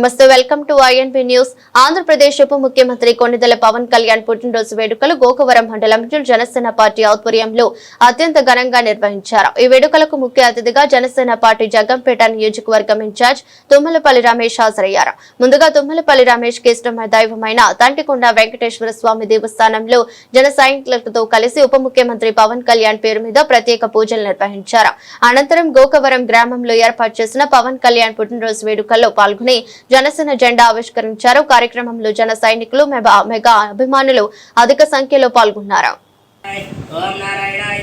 నమస్తే welcome to INP news. Andhra Pradesh ఉప ముఖ్యమంత్రి కొన్నిదెల పవన్ కళ్యాణ్ పుట్టినరోజు వేడుకలు గోకవరం మండలం జనసేన పార్టీ ఆధ్వర్యంలో అత్యంత ఘనంగా నిర్వహించారు. ఈ వేడుకలకు ముఖ్య అతిథిగా జనసేన పార్టీ జగ్గంపేట నియోజకవర్గం ఇన్ఛార్జ్ తుమ్మలపల్లి రమేష్ హాజరయ్యారు. ముందుగా తుమ్మలపల్లి రమేష్కి ఇష్టమైన దైవమైన తంటికొండ వెంకటేశ్వర స్వామి దేవస్థానంలో జన సైనికులతో కలిసి ఉప ముఖ్యమంత్రి పవన్ కళ్యాణ్ పేరు మీద ప్రత్యేక పూజలు నిర్వహించారు. అనంతరం గోకవరం గ్రామంలో ఏర్పాటు చేసిన పవన్ కళ్యాణ్ పుట్టినరోజు వేడుకల్లో పాల్గొని జనసేన జెండా ఆవిష్కరించారు. కార్యక్రమంలో జన సైనికులు మెగా అభిమానులు అధిక సంఖ్యలో పాల్గొన్నారు. ఓం నారాయణాయ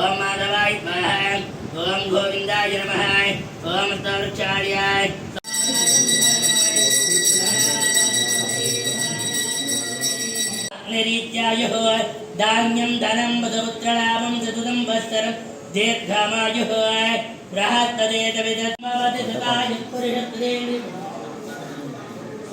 ఓం మాధవాయ ఓం గోవిందాయ ఓం ధాన్యం ధనం వధుపుత్రలాభం చతురం వస్త్రం దీర్ఘమాయుః బృహత్తదేత విదత్మవతి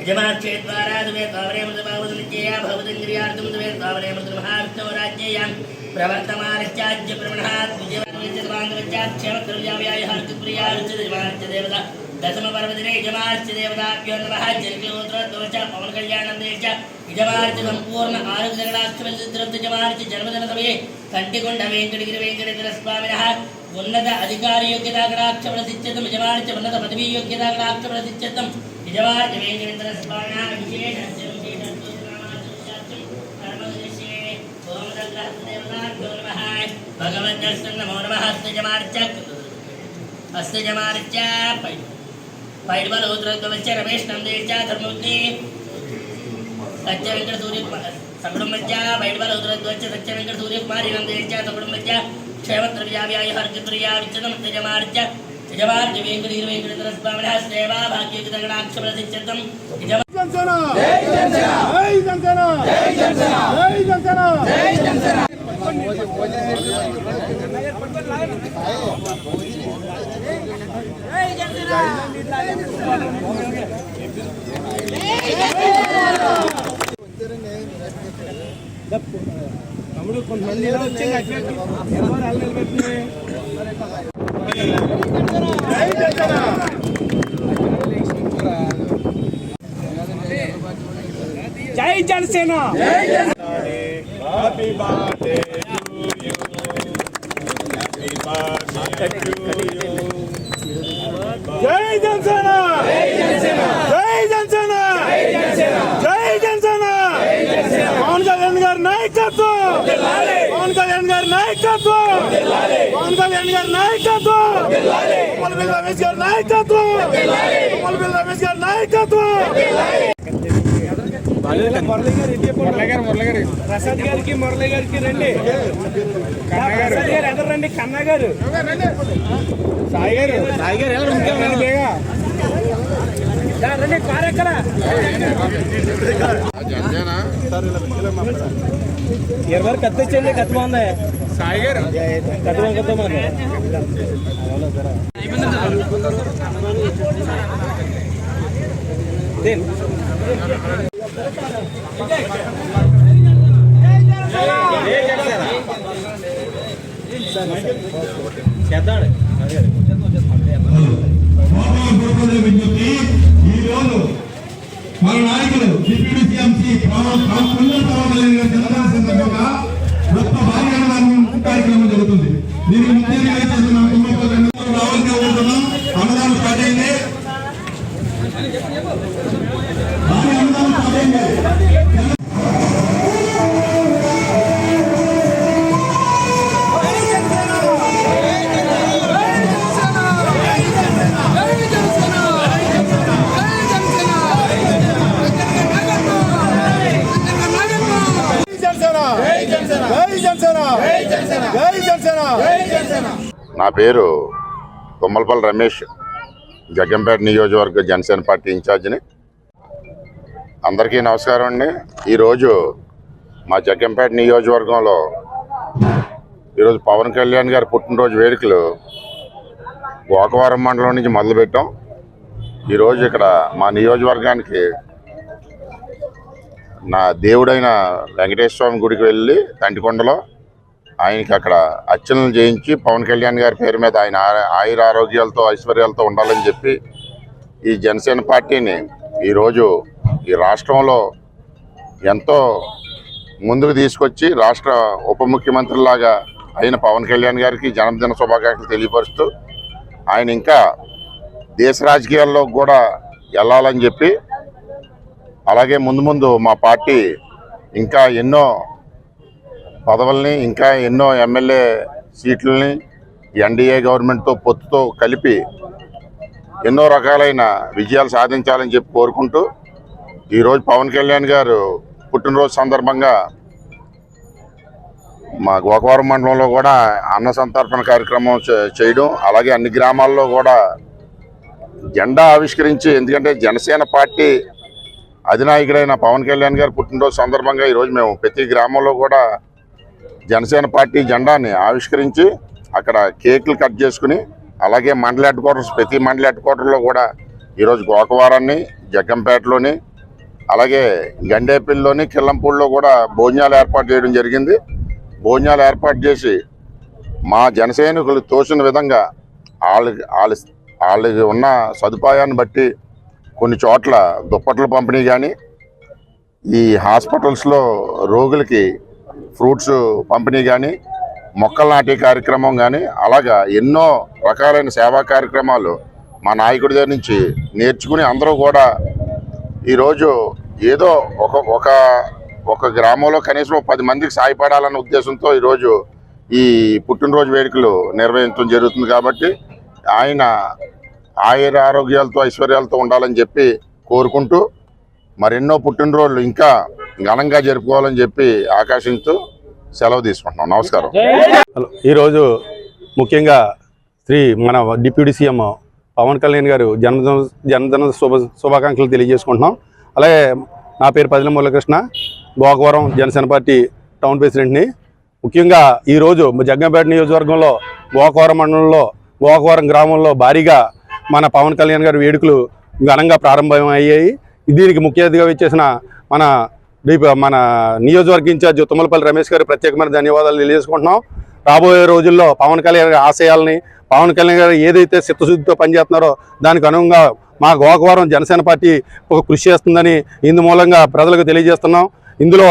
యజమాక్షేద్వారా దువే తావరేమృతమావదనిత్యయా భవదంగ్రియార్థం దువే తావరేమృతమహావిష్ణవరాజ్యేయాం ప్రవర్తమానశ్చాజ్య ప్రమణాత్ విజయవాన్విత్యమాంగవచ్చాక్షేమత్రవ్యాయాహర్తుప్రియారుచ్యజమానశ్చ దేవత దశమ పర్వదినే యజమానశ్చ దేవతాభ్యో నమః సంపూర్ణ ఆరోగ్యగణాక్షమచిత్రం యజమానశ్చ జన్మదిన సమయే కంటికొండ వెంకటగిరి వెంకటేశ్వర స్వామినః ఉన్నత అధికార యోగ్యతా గణాక్షమణసిత్యతం యజమానశ్చ ఉన్నత పదవీ యోగ్యతా గణాక్షమణసిత్యతం యజమానశ్చ వెంకటేశ్వర స్వామినః విశేష భగవద్దర్శన నమో నమ. హస్తజమార్చ హస్తజమార్చ పైడ్బల రమేష్ నందేశ ధర్మవతి సత్య వెంకట సూర్య సకుడం మధ్య బయటబల ఉద్రగవచ్చ సత్య వెంకట సూర్య కుమారి నందేశ సకుడం మధ్య క్షేమద్రవ్యావ్యాయ హర్జప్రియా విచ్చతం యజమార్చ యజమార్చ వెంకట వెంకటేశ్వర స్వామిన సేవా భాగ్యగణాక్షమరసిచ్చతం యజమా జనసేన జై జనసేన జై జనసేన జై జనసేన తమ్ముడు కొంతమంది ఇలా వచ్చి ఎవరు అల్ల జై Janasena. Happy birthday to you happy birthday to you జై జనసేన జై జనసేన జై జనసేన జై జనసేన పవన్ కళ్యాణ్ గారి నాయకత్వం! పవన్ కళ్యాణ్ గారి నాయకత్వం! పవన్ కళ్యాణ్ గారి నాయకత్వం! ఉమ్మలపల్లి రమేష్ గారి నాయకత్వం! ఉమ్మలపల్లి రమేష్ గారి నాయకత్వం! ప్రసాద్ గారికి మురళి గారికి రండి. ప్రసాద్ గారు ఎదురు రండి కన్నా గారు. సాయి గారు. సాయి గారు ఎలా ఇరవై కత్తిచ్చండి కత్తి బాగుంది సాయి గారు కత్తి బాగుంది కత్తి చేద్దాం. డిప్యూటీ సీఎం శ్రీ పవన్ సందర్భంగా గొప్ప భారీ అన్నదానం కార్యక్రమం జరుగుతుంది. దీనికి ముఖ్యంగా చేస్తున్న? రావాలని కోరుతున్నాం అన్నదానం స్టార్ట్ అయింది. నా పేరు తుమ్మలపల్లి రమేష్ జగ్గంపేట నియోజకవర్గ జనసేన పార్టీ ఇన్ఛార్జిని. అందరికీ నమస్కారం అండి. ఈరోజు మా జగ్గంపేట నియోజకవర్గంలో ఈరోజు పవన్ కళ్యాణ్ గారి పుట్టినరోజు వేడుకలు గోకవరం మండలం నుంచి మొదలుపెట్టాం. ఈరోజు ఇక్కడ మా నియోజకవర్గానికి నా దేవుడైన వెంకటేశ్వర స్వామి గుడికి వెళ్ళి తంటికొండలో ఆయనకి అక్కడ అర్చనలు చేయించి పవన్ కళ్యాణ్ గారి పేరు మీద ఆయన ఆయుర ఆరోగ్యాలతో ఐశ్వర్యాలతో ఉండాలని చెప్పి ఈ జనసేన పార్టీని ఈరోజు ఈ రాష్ట్రంలో ఎంతో ముందుకు తీసుకొచ్చి రాష్ట్ర ఉప ముఖ్యమంత్రిలాగా అయిన పవన్ కళ్యాణ్ గారికి జన్మదిన శుభాకాంక్షలు తెలియపరుస్తూ ఆయన ఇంకా దేశ రాజకీయాల్లో కూడా వెళ్ళాలని చెప్పి అలాగే ముందు ముందు మా పార్టీ ఇంకా ఎన్నో పదవుల్ని ఇంకా ఎన్నో ఎమ్మెల్యే సీట్లని ఎన్డీఏ గవర్నమెంట్తో పొత్తుతో కలిపి ఎన్నో రకాలైన విజయాలు సాధించాలని చెప్పి కోరుకుంటూ ఈరోజు పవన్ కళ్యాణ్ గారు పుట్టినరోజు సందర్భంగా మా గోకవరం మండలంలో కూడా అన్న సంతర్పణ కార్యక్రమం చేయడం అలాగే అన్ని గ్రామాల్లో కూడా జెండా ఆవిష్కరించి ఎందుకంటే జనసేన పార్టీ అధినాయకుడైన పవన్ కళ్యాణ్ గారు పుట్టినరోజు సందర్భంగా ఈరోజు మేము ప్రతి గ్రామంలో కూడా జనసేన పార్టీ జెండాని ఆవిష్కరించి అక్కడ కేకులు కట్ చేసుకుని అలాగే మండల హెడ్ క్వార్టర్స్ ప్రతి మండల హెడ్ క్వార్టర్లో కూడా ఈరోజు గోకవారాన్ని జగ్గంపేటలోని అలాగే గండేపల్లిలోని కిల్లంపూడిలో కూడా భోజనాలు ఏర్పాటు చేయడం జరిగింది. భోజనాలు ఏర్పాటు చేసి మా జనసైనికులు తోసిన తోచిన విధంగా వాళ్ళకి వాళ్ళ వాళ్ళకి ఉన్న సదుపాయాన్ని బట్టి కొన్ని చోట్ల దుప్పట్ల పంపిణీ కానీ ఈ హాస్పిటల్స్లో రోగులకి ఫ్రూట్స్ పంపిణీ కానీ మొక్కలు నాటే కార్యక్రమం కానీ అలాగా ఎన్నో రకాలైన సేవా కార్యక్రమాలు మా నాయకుడి దగ్గర నుంచి నేర్చుకుని అందరూ కూడా ఈరోజు ఏదో ఒక ఒక ఒక గ్రామంలో కనీసం పది మందికి సాయపడాలన్న ఉద్దేశంతో ఈరోజు ఈ పుట్టినరోజు వేడుకలు నిర్వహించడం జరుగుతుంది కాబట్టి ఆయన ఆయుర ఆరోగ్యాలతో ఐశ్వర్యాలతో ఉండాలని చెప్పి కోరుకుంటూ మరెన్నో పుట్టినరోజులు ఇంకా ఘనంగా జరుపుకోవాలని చెప్పి ఆకాశించు సెలవు తీసుకుంటున్నాం. నమస్కారం. హలో ఈరోజు ముఖ్యంగా శ్రీ మన డిప్యూటీ సీఎం పవన్ కళ్యాణ్ గారు జన్మదిన జన్మదిన శుభ శుభాకాంక్షలు తెలియజేసుకుంటున్నాం. అలాగే నా పేరు పదిల మురళకృష్ణ గోకవరం జనసేన పార్టీ టౌన్ ప్రెసిడెంట్ని. ముఖ్యంగా ఈరోజు జగ్గంపేట నియోజకవర్గంలో గోకవరం మండలంలో గోకవరం గ్రామంలో భారీగా మన పవన్ కళ్యాణ్ గారి వేడుకలు ఘనంగా ప్రారంభమయ్యాయి. దీనికి ముఖ్య అతిథిగా వచ్చేసిన మన మన నియోజకవర్గ ఇన్ఛార్జ్ తుమ్మలపల్లి రమేష్ గారు ప్రత్యేకమైన ధన్యవాదాలు తెలియజేసుకుంటున్నాం. రాబోయే రోజుల్లో పవన్ కళ్యాణ్ గారి ఆశయాలని పవన్ కళ్యాణ్ గారు ఏదైతే చిత్తశుద్ధితో పనిచేస్తున్నారో దానికి అనుగుణంగా మా గోకవరం జనసేన పార్టీ ఒక కృషి చేస్తుందని ఇందు మూలంగా ప్రజలకు తెలియజేస్తున్నాం. ఇందులో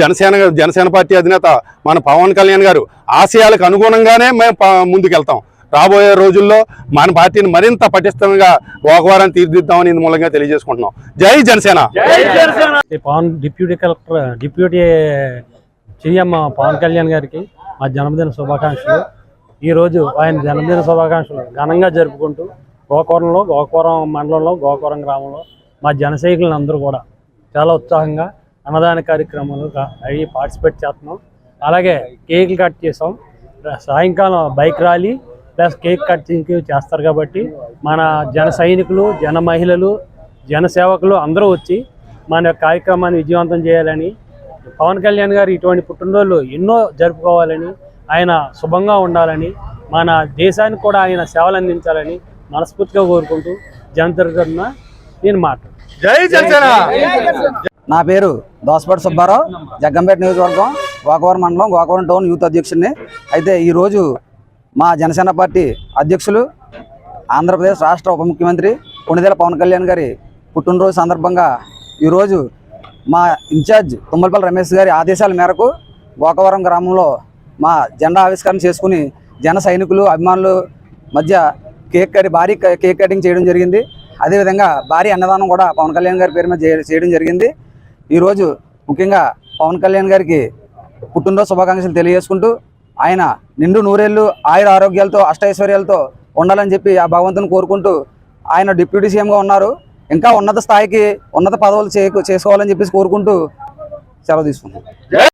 జనసేన జనసేన పార్టీ అధినేత మన పవన్ కళ్యాణ్ గారు ఆశయాలకు అనుగుణంగానే మేము ముందుకెళ్తాం. రాబోయే రోజుల్లో మన పార్టీని మరింత పటిష్టంగా గోకవరాన్ని తీర్చిదిద్దామని ఇందు మూలంగా తెలియజేసుకుంటున్నాం. జై Janasena! Pawan deputy collector deputy CM Pawan Kalyan గారికి మా జన్మదిన శుభాకాంక్షలు. ఈరోజు ఆయన జన్మదిన శుభాకాంక్షలు ఘనంగా జరుపుకుంటూ గోకవరంలో గోకవరం మండలంలో గోకవరం గ్రామంలో మా జన సైనికులను అందరూ కూడా చాలా ఉత్సాహంగా అన్నదాన కార్యక్రమాలు అవి పార్టిసిపేట్ చేస్తున్నాం. అలాగే కేకులు కట్ చేసాం. సాయంకాలం bike rally plus cake cutting చేస్తారు కాబట్టి మన జన సైనికులు జన మహిళలు జన సేవకులు అందరూ వచ్చి మన యొక్క కార్యక్రమాన్ని విజయవంతం చేయాలని పవన్ కళ్యాణ్ గారు ఇటువంటి పుట్టినరోజులు ఎన్నో జరుపుకోవాలని ఆయన శుభంగా ఉండాలని మన దేశానికి కూడా ఆయన సేవలు అందించాలని మనస్ఫూర్తిగా కోరుకుంటూ జనతరఫున నేను మాట్లాడు జనసేన! నా పేరు దోసపాటి సుబ్బారావు జగ్గంపేట నియోజకవర్గం గోకవరం మండలం గోకవరం టౌన్ యూత్ అధ్యక్షుడిని. అయితే ఈరోజు మా జనసేన పార్టీ అధ్యక్షులు ఆంధ్రప్రదేశ్ రాష్ట్ర ఉప ముఖ్యమంత్రి కొణిదెల పవన్ కళ్యాణ్ గారి పుట్టినరోజు సందర్భంగా ఈరోజు మా ఇన్ఛార్జ్ తుమ్మలపల్లి రమేష్ గారి ఆదేశాల మేరకు గోకవరం గ్రామంలో మా జెండా ఆవిష్కరణ చేసుకుని జన సైనికులు అభిమానులు మధ్య కేక్ కట్ భారీ క- కేక్ కటింగ్ చేయడం జరిగింది. అదేవిధంగా భారీ అన్నదానం కూడా పవన్ కళ్యాణ్ గారి పేరు మీద చేయడం జరిగింది. ఈరోజు ముఖ్యంగా పవన్ కళ్యాణ్ గారికి పుట్టినరోజు శుభాకాంక్షలు తెలియజేసుకుంటూ ఆయన నిండు నూరేళ్ళు ఆయుర ఆరోగ్యాలతో అష్టైశ్వర్యాలతో ఉండాలని చెప్పి ఆ భగవంతుని కోరుకుంటూ ఆయన డిప్యూటీ సీఎంగా ఉన్నారు. ఇంకా ఉన్నత స్థాయికి ఉన్నత పదవులు చే చేసుకోవాలని చెప్పేసి కోరుకుంటూ సెలవు తీసుకున్నాను